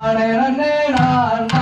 na na na na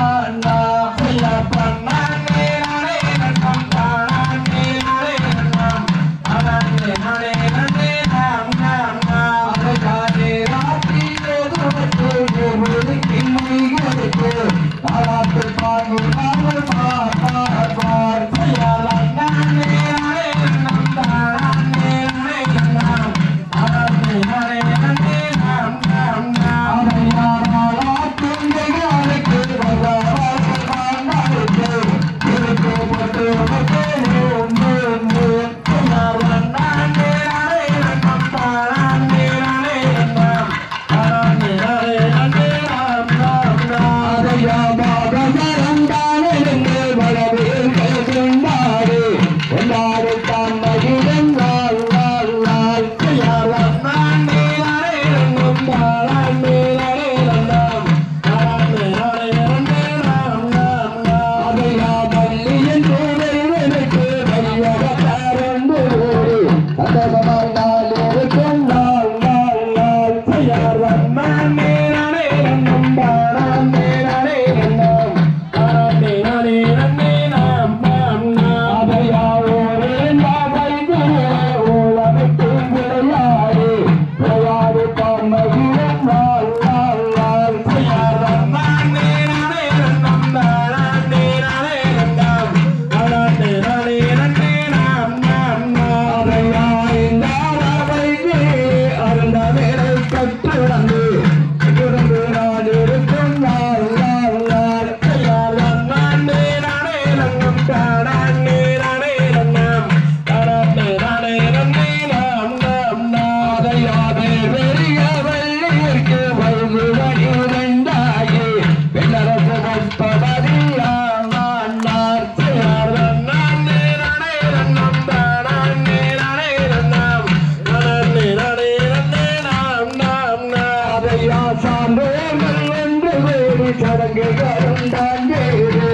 மன்னன் வந்து வேறு சடங்குகளும் தான் வேறு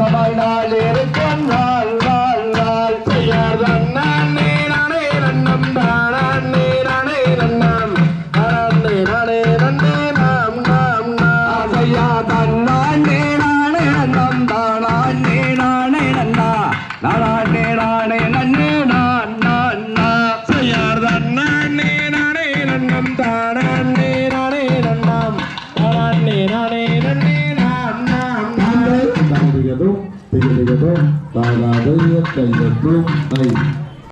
சமாளினாலே 可以，不用可以